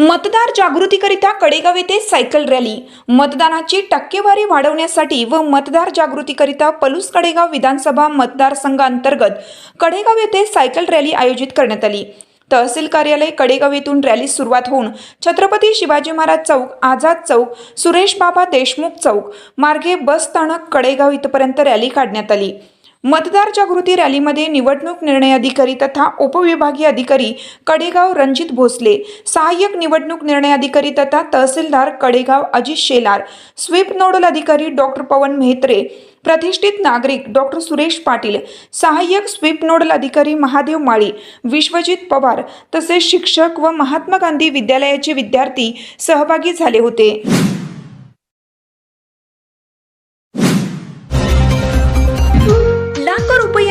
मतदार जागृतीकरिता कडेगाव येथे cycle rally. मतदानाची टक्केवारी वाढवण्यासाठी व मतदार जागृतीकरिता पलूस कडेगाव विधानसभा मतदारसंघांतर्गत कडेगाव येथे सायकल रॅली आयोजित करण्यात आली. तहसील कार्यालय कडेगाव येथून रॅली सुरुवात होऊन छत्रपती शिवाजी महाराज चौक आझाद चौक सुरेश बाबा देशमुख चौक मार्गे बस स्थानक कडेगाव इथपर्यंत रॅली काढण्यात आली. मतदार जागृती रॅलीमध्ये निवडणूक निर्णय अधिकारी तथा उपविभागीय अधिकारी कडेगाव रणजित भोसले सहाय्यक निवडणूक निर्णय अधिकारी तथा तहसीलदार कडेगाव अजित शेलार स्वीप नोडल अधिकारी डॉक्टर पवन मेहत्रे प्रतिष्ठित नागरिक डॉक्टर सुरेश पाटील सहाय्यक स्वीप नोडल अधिकारी महादेव माळी विश्वजित पवार तसेच शिक्षक व महात्मा गांधी विद्यालयाचे विद्यार्थी सहभागी झाले होते.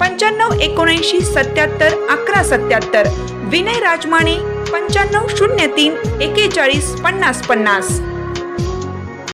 पंच्याण्णव एकोणऐंशी सत्याहत्तर अकरा सत्याहत्तर. विनय राजमाने पंच्याण्णव शून्य तीन एकेचाळीस पन्नास पन्नास.